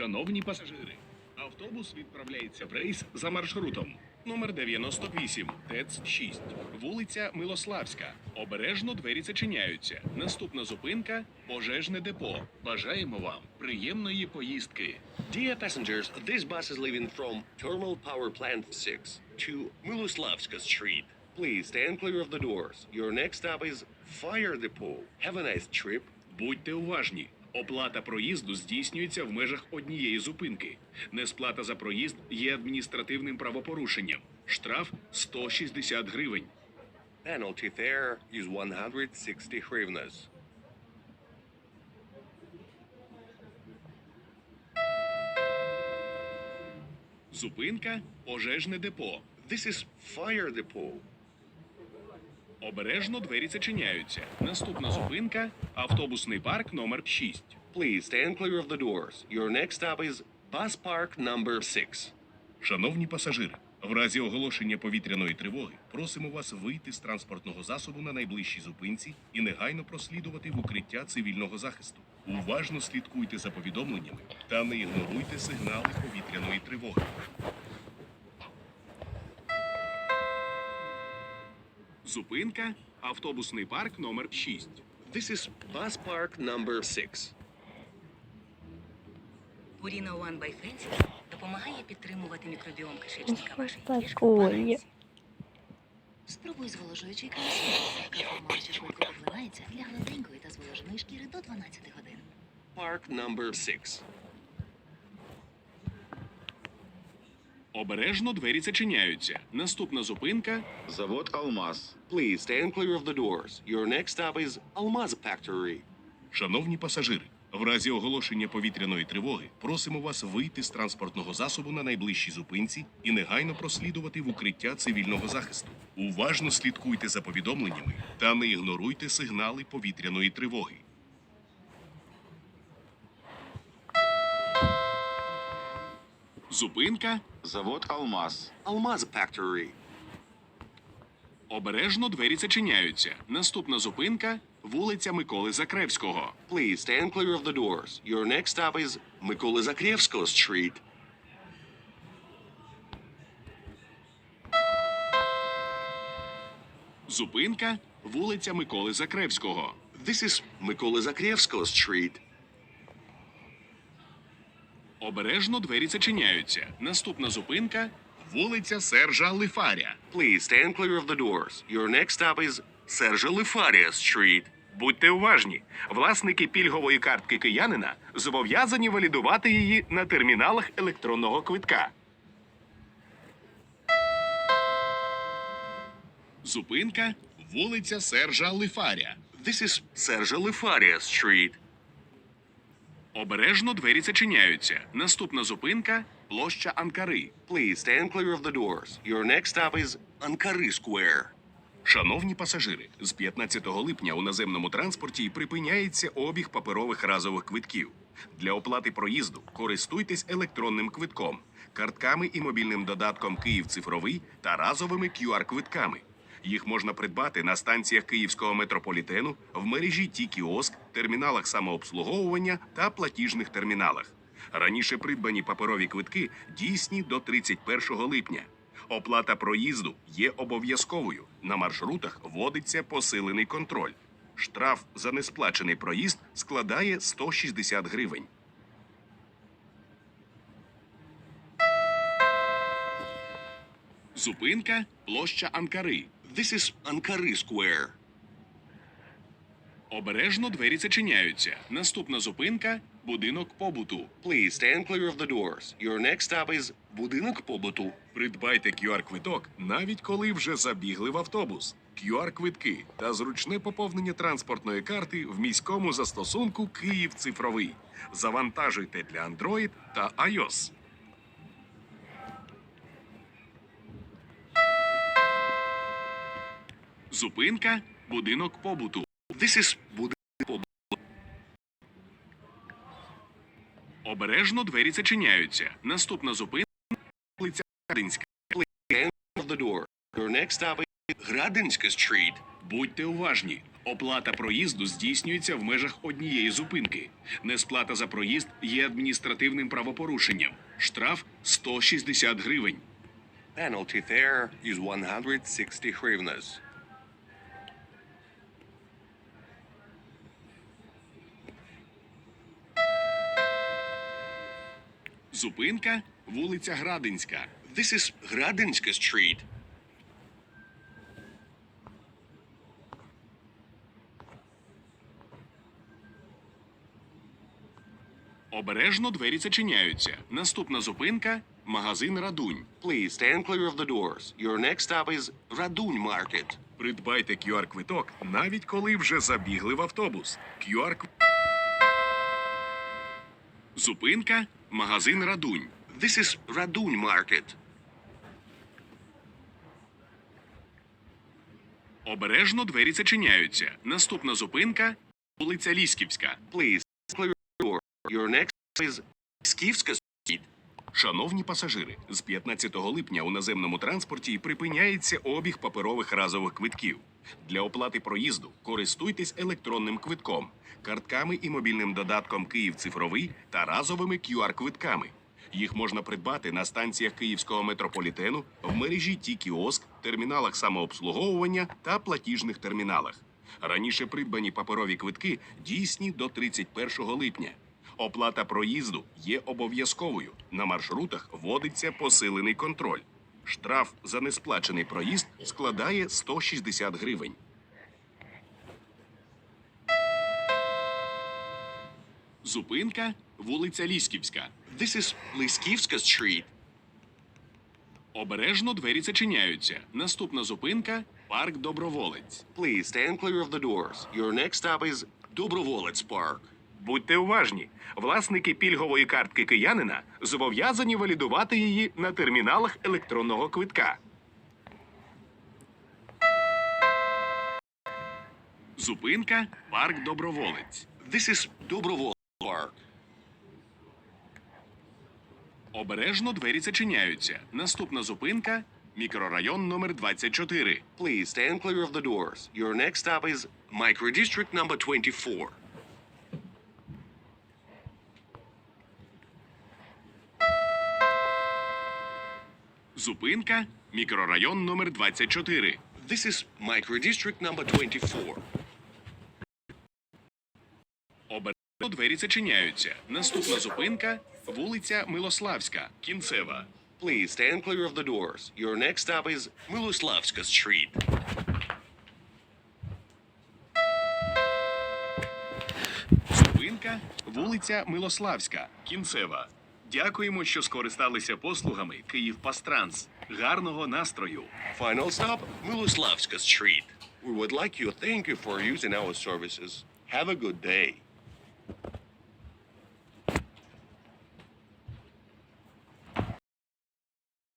Шановні пасажири, автобус відправляється в рейс за маршрутом номер 98, ТЕЦ 6, вулиця Милославська. Обережно двері зачиняються. Наступна зупинка пожежне депо. Бажаємо вам приємної поїздки. Dear passengers, this bus is leaving from Thermal Power Plant 6 to Miloslavska Street. Please stand clear of the doors. Your next stop is Fire Depot. Have a nice trip. Будьте уважні. Оплата проїзду здійснюється в межах однієї зупинки. Несплата за проїзд є адміністративним правопорушенням. Штраф 160 гривень. Penalty fare is 160 hryvnias. Зупинка пожежне депо. This is Fire Depot. Обережно двері зачиняються. Наступна зупинка автобусний парк номер 6. Please stand clear of the doors. Your next stop is Bus Park number 6. Шановні пасажири, в разі оголошення повітряної тривоги просимо вас вийти з транспортного засобу на найближчій зупинці і негайно прослідувати в укриття цивільного захисту. Уважно слідкуйте за повідомленнями та не ігноруйте сигнали повітряної тривоги. Зупинка автобусний парк номер 6. This is Bus Park number 6. Purina One by Fancy допомагає підтримувати мікробіом кишечника вашої кішки. Спробуй зволожуючий калісін, яка форма швидко поглинається для гладенької та зволоженої шкіри до 12 годин. Park number 6. Обережно двері зачиняються. Наступна зупинка Завод Алмаз. Please stand clear of the doors. Your next stop is Almaz Factory. Шановні пасажири, в разі оголошення повітряної тривоги просимо вас вийти з транспортного засобу на найближчій зупинці і негайно прослідувати в укриття цивільного захисту. Уважно слідкуйте за повідомленнями та не ігноруйте сигнали повітряної тривоги. Зупинка Завод Алмаз. Almaz Factory. обережно двері зачиняються. Наступна зупинка вулиця Миколи Закревського. Please stand clear of the doors. Your next stop is Mykola Zakrevsko Street. Зупинка вулиця Миколи Закревського. This is Mykola Zakrevsko Street. Обережно двері зачиняються. Наступна зупинка вулиця Сержа Лифаря. Please stand clear of the doors. Your next stop is Sergio Lifaria Street. Будьте уважні. Власники пільгової картки киянина зобов'язані валідувати її на терміналах електронного квитка. Зупинка вулиця Сержа Лифаря. This is Sergio Lifaria Street. Обережно двері зачиняються. Наступна зупинка площа Анкари. Please stand clear of the doors. Your next stop is Ankara Square. Шановні пасажири, з 15 липня у наземному транспорті припиняється обіг паперових разових квитків. Для оплати проїзду користуйтесь електронним квитком, картками і мобільним додатком Київ цифровий та разовими QR-квитками. Їх можна придбати на станціях київського метрополітену, в мережі Ті-кіоск, терміналах самообслуговування та платіжних терміналах. Раніше придбані паперові квитки дійсні до 31 липня. Оплата проїзду є обов'язковою. На маршрутах вводиться посилений контроль. Штраф за несплачений проїзд складає 160 гривень. Зупинка площа Анкари. This is Ankara Square. Обережно двері зачиняються. Наступна зупинка будинок побуту. Please stand clear of the doors. Your next stop is Budynok Pobytu. Придбайте QR-квиток, навіть коли вже забігли в автобус. QR-квитки та зручне поповнення транспортної карти в міському застосунку Київ цифровий. Завантажуйте для Android та iOS. Зупинка будинок побуту. This is Budynok Pobytu. Обережно двері зачиняються. Наступна зупинка вулиця stop is Gradinska Будьте уважні. Оплата проїзду здійснюється в межах однієї зупинки. Несплата за проїзд є адміністративним правопорушенням. Штраф 160 гривень. Penalty there is 160 hryvnias. Зупинка вулиця Градинська. This is Gradinska Street. Обережно двері зачиняються. Наступна зупинка магазин Радунь. Please stand clear of the doors. Your next stop is Radun Market. Придбайте QR-квиток, навіть коли вже забігли в автобус. QR... Зупинка магазин Радунь. This is Радунь Market. Обережно двері зачиняються. Наступна зупинка вулиця Лісківська. Please clear your. Your next is Skivska Street. Шановні пасажири, з 15 липня у наземному транспорті припиняється обіг паперових разових квитків. Для оплати проїзду користуйтесь електронним квитком, картками і мобільним додатком Київ цифровий та разовими QR-квитками. Їх можна придбати на станціях київського метрополітену, в мережі Ті-кіоск, терміналах самообслуговування та платіжних терміналах. Раніше придбані паперові квитки дійсні до 31 липня. Оплата проїзду є обов'язковою. На маршрутах вводиться посилений контроль. Штраф за несплачений проїзд складає 160 гривень. Зупинка вулиця Лісківська. This is Lyskivska Street. Обережно двері зачиняються. Наступна зупинка парк Доброволець. Please stand clear of the doors. Your next stop is Dobrovolets Park. Будьте уважні. Власники пільгової картки киянина зобов'язані валідувати її на терміналах електронного квитка. Зупинка парк Доброволець. This is Dobrovolets Park. Обережно двері зачиняються. Наступна зупинка мікрорайон номер 24. Please stand clear of the doors. Your next stop is Microdistrict number 24. Зупинка мікрорайон номер 24. This is Microdistrict number 24. Обережно двері зачиняються. Наступна зупинка вулиця Милославська. Кінцева. Please stand clear of the doors. Your next stop is Miloslavska Street. Зупинка вулиця Милославська. Кінцева. Дякуємо, що скористалися послугами Київ Пастранс. Гарного настрою! Final stop, Miloslavska Street. We would like you to thank you for using our services. Have a good day.